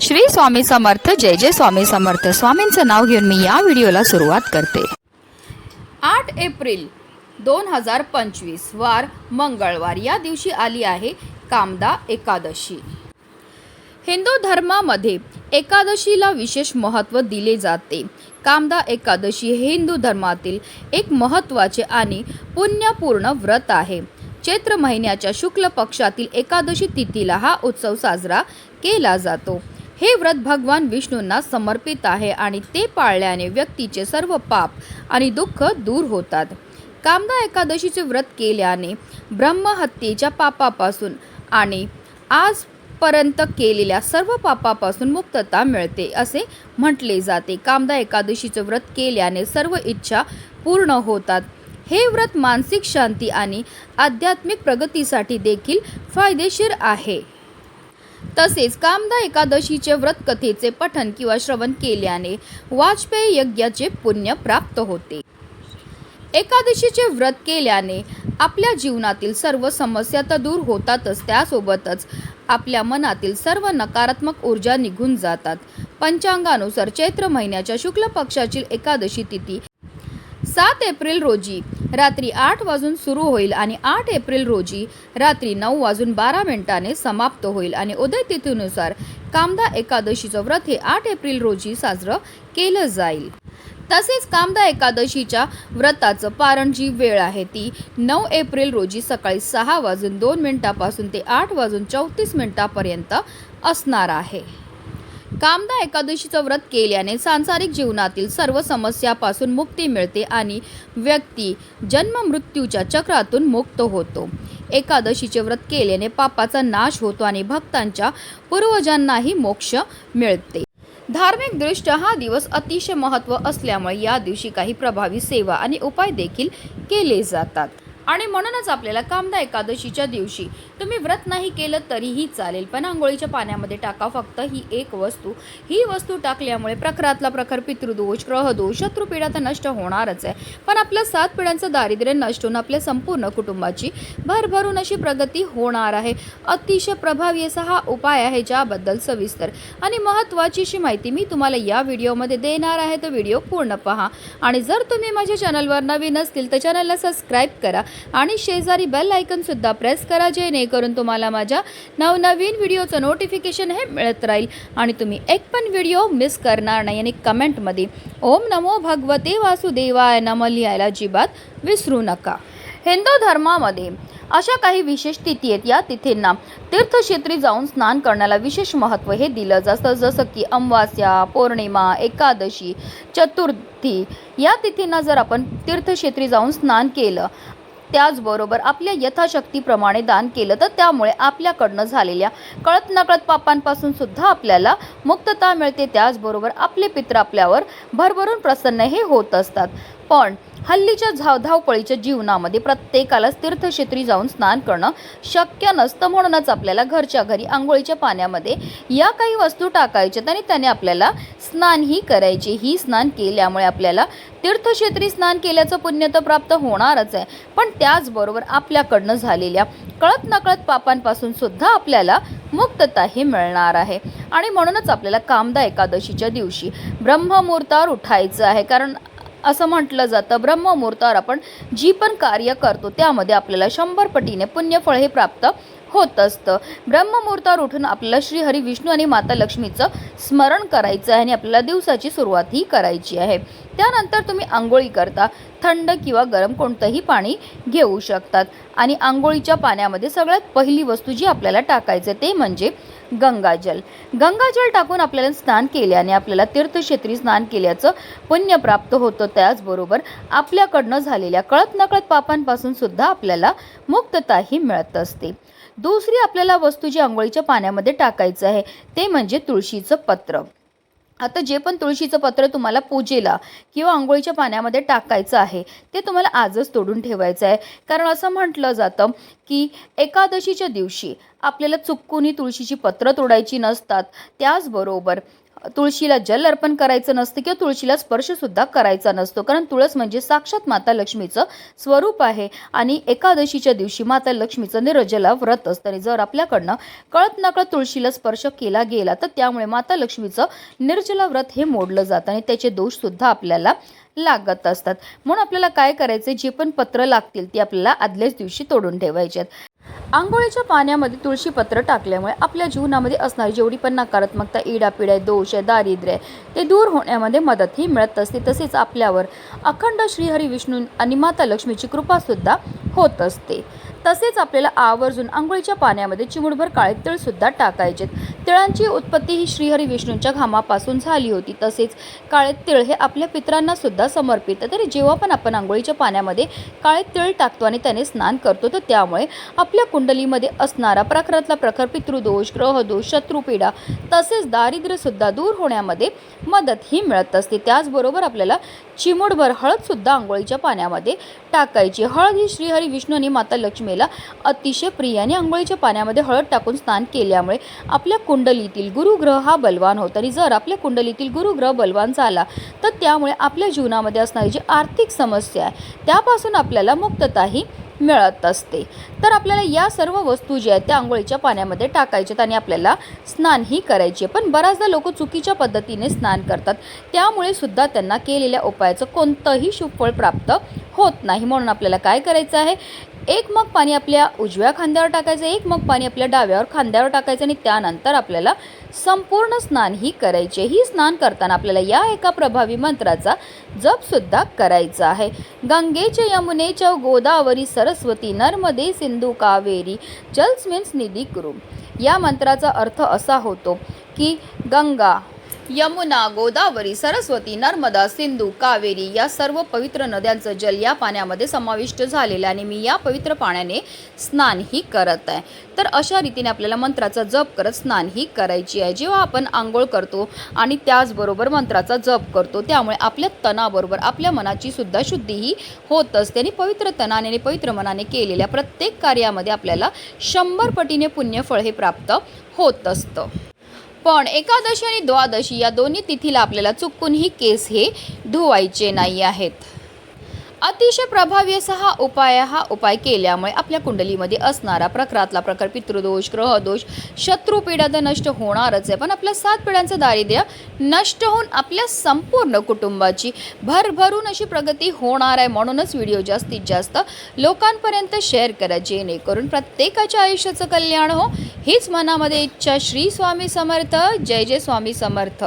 श्री स्वामी समर्थ जय जय स्वामी समर्थ. स्वामींचं नाव घेऊन मी या व्हिडिओला सुरुवात करते. आठ एप्रिल दोन हजार पंचवीस वार मंगळवार. या दिवशी आली आहे कामदा एकादशी. हिंदू धर्मामध्ये एकादशीला विशेष महत्त्व दिले जाते. कामदा एकादशी हे हिंदू धर्मातील एक महत्त्वाचे आणि पुण्यपूर्ण व्रत आहे. चैत्र महिन्याच्या शुक्ल पक्षातील एकादशी तिथीला हा उत्सव साजरा केला जातो. हे व्रत भगवान विष्णूंना समर्पित आहे आणि ते पाळल्याने व्यक्तीचे सर्व पाप आणि दुःख दूर होतात. कामदा एकादशीचे व्रत केल्याने ब्रह्महत्येच्या पापापासून आणि आजपर्यंत केलेल्या सर्व पापापासून मुक्तता मिळते असे म्हटले जाते. कामदा एकादशीचे व्रत केल्याने सर्व इच्छा पूर्ण होतात. हे व्रत मानसिक शांती आणि आध्यात्मिक प्रगतीसाठी देखील फायदेशीर आहे. तसेच कामदा एकादशीचे व्रत कथेचे पठन किंवा श्रवण केल्याने वाजपेयी यज्ञाचे पुण्य प्राप्त होते. एकादशीचे व्रत केल्याने आपल्या जीवनातील सर्व समस्या तर दूर होतातच त्यासोबतच आपल्या मनातील सर्व नकारात्मक ऊर्जा निघून जातात. पंचांगानुसार चैत्र महिन्याच्या शुक्ल पक्षाची एकादशी तिथी सात एप्रिल रोजी रात्री आठ वाजून सुरू होईल आणि आठ एप्रिल रोजी रात्री नऊ वाजून बारा मिनिटाने समाप्त होईल. आणि उदय तिथीनुसार कामदा एकादशीचं व्रत हे आठ एप्रिल रोजी साजरं केलं जाईल. तसेच कामदा एकादशीच्या व्रताचं पारण जी वेळ आहे ती नऊ एप्रिल रोजी सकाळी सहा वाजून दोन मिनिटापासून ते आठ वाजून चौतीस मिनिटापर्यंत असणार आहे. कामदा एकादशीचं व्रत केल्याने सांसारिक जीवनातील सर्व समस्यापासून मुक्ती मिळते आणि व्यक्ती जन्म मृत्यूच्या चक्रातून मुक्त होतो. एकादशीचे व्रत केल्याने पापाचा नाश होतो आणि भक्तांच्या पूर्वजांनाही मोक्ष मिळते. धार्मिकदृष्ट्या हा दिवस अतिशय महत्त्व असल्यामुळे या दिवशी काही प्रभावी सेवा आणि उपाय देखील केले जातात. आणि म्हणूनच आपल्याला कामदा एकादशीच्या दिवशी. तुम्ही व्रत नाही केलं तरीही चालेल पण आंघोळीच्या पाण्यामध्ये टाका फक्त ही एक वस्तू. ही वस्तू टाकल्यामुळे प्रखरातला प्रखर पितृदोष ग्रहदोष शत्रुपीडा तर नष्ट होणारच आहे. पण आपल्या सात पिढ्यांचं दारिद्र्य नष्ट होऊन आपल्या संपूर्ण कुटुंबाची भरभरून अशी प्रगती होणार आहे. अतिशय प्रभावी असा हा उपाय आहे ज्याबद्दल सविस्तर आणि महत्त्वाची अशी माहिती मी तुम्हाला या व्हिडिओमध्ये देणार आहे. तर व्हिडिओ पूर्ण पहा. आणि जर तुम्ही माझ्या चॅनलवर नवीन असतील तर चॅनलला सबस्क्राईब करा. आणि शेजारी बेल आयकन सुद्धा प्रेस करा जेणेकरून तुम्हाला माझ्या नवनवीन व्हिडिओचं नोटिफिकेशन हे मिळत राहील. आणि तुम्ही एक पण व्हिडिओ मिस करणार नाही आणि कमेंटमध्ये ओम नमो भगवते वासुदेवाय नम लिहायला अजिबात विसरू नका. हिंदू धर्मामध्ये अशा काही विशेष तिथी आहेत. या तिथींना तीर्थक्षेत्री जाऊन स्नान करण्याला विशेष महत्त्व हे दिलं जातं. जसं की अमावास्या पौर्णिमा एकादशी चतुर्थी या तिथींना जर आपण तीर्थक्षेत्री जाऊन स्नान केलं त्याचबरोबर आपल्या यथाशक्तीप्रमाणे दान केलं तर त्यामुळे आपल्याकडनं झालेल्या कळत नकळत पापांपासून सुद्धा आपल्याला मुक्तता मिळते. त्याचबरोबर आपले पित्र आपल्यावर भरभरून प्रसन्न हे होत असतात. पण हल्लीच्या धाव धावपळीच्या जीवनामध्ये प्रत्येकालाच तीर्थक्षेत्री जाऊन स्नान करणं शक्य नसतं म्हणूनच आपल्याला घरच्या घरी आंघोळीच्या पाण्यामध्ये या काही वस्तू टाकायच्यात आणि त्याने आपल्याला स्नानही करायचे. ही स्नान केल्यामुळे आपल्याला तीर्थक्षेत्री स्नान केल्याचं पुण्य तर प्राप्त होणारच आहे. पण त्याचबरोबर आपल्याकडनं झालेल्या कळत नकळत पापांपासून सुद्धा आपल्याला मुक्तताही मिळणार आहे. आणि म्हणूनच आपल्याला कामदा एकादशीच्या दिवशी ब्रह्ममुहूर्तावर उठायचं आहे. कारण असं म्हटलं जातं. ब्रह्ममुहूर्तावर आपण जी पण कार्य करतो त्यामध्ये आपल्याला शंभर पटीने पुण्यफळ हे प्राप्त होत असतं. ब्रह्ममुहूर्तावर उठून आपल्याला श्री हरी विष्णू आणि माता लक्ष्मीचं स्मरण करायचं आहे आणि आपल्याला दिवसाची सुरुवातही करायची आहे. त्यानंतर तुम्ही आंघोळी करता. थंड किंवा गरम कोणतंही पाणी घेऊ शकतात. आणि आंघोळीच्या पाण्यामध्ये सगळ्यात पहिली वस्तू जी आपल्याला टाकायचं ते म्हणजे गंगाजल. गंगाजल टाकून आपल्याला स्नान केल्याने आपल्याला तीर्थक्षेत्री स्नान केल्याचं पुण्य प्राप्त होतं त्याचबरोबर आपल्याकडनं झालेल्या कळत नकळत पापांपासून सुद्धा आपल्याला मुक्तताही मिळत असते. दुसरी आपल्याला वस्तू जी आंघोळीच्या पाण्यामध्ये टाकायचं आहे ते म्हणजे तुळशीचं पत्र. आता जे पण तुळशीचं पत्र तुम्हाला पूजेला किंवा आंघोळीच्या पाण्यामध्ये टाकायचं आहे ते तुम्हाला आजच तोडून ठेवायचं आहे. कारण असं म्हटलं जातं की एकादशीच्या दिवशी आपल्याला चुकूनही तुळशीची पत्र तोडायची नसतात. त्याचबरोबर तुळशीला जल अर्पण करायचं नसतं किंवा तुळशीला स्पर्शसुद्धा करायचा नसतो. कारण तुळस म्हणजे साक्षात माता लक्ष्मीचं स्वरूप आहे. आणि एकादशीच्या दिवशी माता लक्ष्मीचं निर्जला व्रत असतं. आणि जर आपल्याकडनं कळत नकळत तुळशीला स्पर्श केला गेला तर त्यामुळे माता लक्ष्मीचं निर्जला व्रत हे मोडलं जातं आणि त्याचे दोषसुद्धा आपल्याला लागत असतात. म्हणून आपल्याला काय करायचे जे पण पत्र लागतील ती आपल्याला आदल्याच दिवशी तोडून ठेवायचे आहेत आंघोळीच्या पाण्यामध्ये तुळशी पत्र टाकल्यामुळे आपल्या जीवनामध्ये असणारी जेवढी पण नकारात्मकता इडापिडा आहे, दोष आहे दारिद्र्य आहे ते दूर होण्यामध्ये मदतही मिळत असते. तसेच आपल्यावर अखंड श्रीहरी विष्णू आणि माता लक्ष्मीची कृपासुद्धा होत असते. तसेच आपल्याला आवर्जून आंघोळीच्या पाण्यामध्ये चिमुडभर काळे तिळ सुद्धा टाकायचे तिळांची उत्पत्ती ही श्रीहरी विष्णूंच्या घामापासून झाली होती. तसेच काळे तिळ हे आपल्या पित्रांना सुद्धा समर्पित. तरी जेव्हा पण आपण आंघोळीच्या पाण्यामध्ये काळे तिळ टाकतो आणि त्याने स्नान करतो तर त्यामुळे आपल्या कुंडलीमध्ये असणारा प्रखरातला प्रखर पितृदोष ग्रहदोष शत्रुपीडा तसेच दारिद्र्य सुद्धा दूर होण्यामध्ये मदत ही मिळत असते. त्याचबरोबर आपल्याला चिमुडभर हळद सुद्धा आंघोळीच्या पाण्यामध्ये टाकायची. हळद ही श्रीहरी विष्णू आणि माता करायला अतिशय प्रिय आणि आंघोळीच्या पाण्यामध्ये हळद टाकून स्नान केल्यामुळे आपल्या कुंडलीतील गुरुग्रह हा बलवान होतो. आणि जर आपल्या कुंडलीतील गुरुग्रह बलवान झाला तर त्यामुळे आपल्या जीवनामध्ये असणारी जी आर्थिक समस्या आहे त्यापासून आपल्याला मुक्तताही मिळत असते. तर आपल्याला या सर्व वस्तू ज्या आहेत त्या आंघोळीच्या पाण्यामध्ये टाकायच्यात आणि आपल्याला स्नानही करायचे पण बऱ्याचदा लोक चुकीच्या पद्धतीने स्नान करतात. त्यामुळे सुद्धा त्यांना केलेल्या उपायाचं कोणतंही शुभफळ प्राप्त होत नाही. म्हणून आपल्याला काय करायचं आहे? एक मग पाणी आपल्या उजव्या खांद्यावर टाकायचं एक मग पाणी आपल्या डाव्यावर खांद्यावर टाकायचं आणि त्यानंतर आपल्याला संपूर्ण स्नान ही करायचे ही स्नान करताना आपल्याला या एका प्रभावी मंत्राचा जपसुद्धा करायचा आहे. गंगेच्या यमुनेच्या गोदावरी सरस्वती नर्मदे सिंधू कावेरी जल्स मीन्स निधी गुरु या मंत्राचा अर्थ असा होतो की गंगा यमुना गोदावरी सरस्वती नर्मदा सिंधू कावेरी या सर्व पवित्र नद्यांचं जल या पाण्यामध्ये समाविष्ट झालेलं आणि मी या पवित्र पाण्याने स्नानही करत आहे. तर अशा रीतीने आपल्याला मंत्राचा जप करत स्नानही करायची आहे. जेव्हा आपण आंघोळ करतो आणि त्याचबरोबर मंत्राचा जप करतो त्यामुळे आपल्या तणाबरोबर आपल्या मनाची सुद्धा शुद्धीही होत असते आणि पवित्र तणाने आणि पवित्र मनाने केलेल्या प्रत्येक कार्यामध्ये आपल्याला शंभर पटीने पुण्यफळ हे प्राप्त होत असतं. पण एकादशी आणि द्वादशी या दोन्ही तिथीला आपल्याला चुकूनही केस हे धुवायचे नाही आहेत. अतिशय प्रभावी असा हा उपाय हा उपाय केल्यामुळे आपल्या कुंडलीमध्ये असणारा प्रकारातला प्रकार पितृदोष ग्रहदोष शत्रुपीडा तर नष्ट होणारच आहे. पण आपल्या सात पिढ्यांचं दारिद्र्य नष्ट होऊन आपल्या संपूर्ण कुटुंबाची भरभरून अशी प्रगती होणार आहे म्हणूनच व्हिडिओ जास्तीत जास्त लोकांपर्यंत शेअर करा. जेणेकरून प्रत्येकाच्या आयुष्याचं कल्याण हो. हीच मनामध्ये इच्छा. श्री स्वामी समर्थ. जय जय स्वामी समर्थ.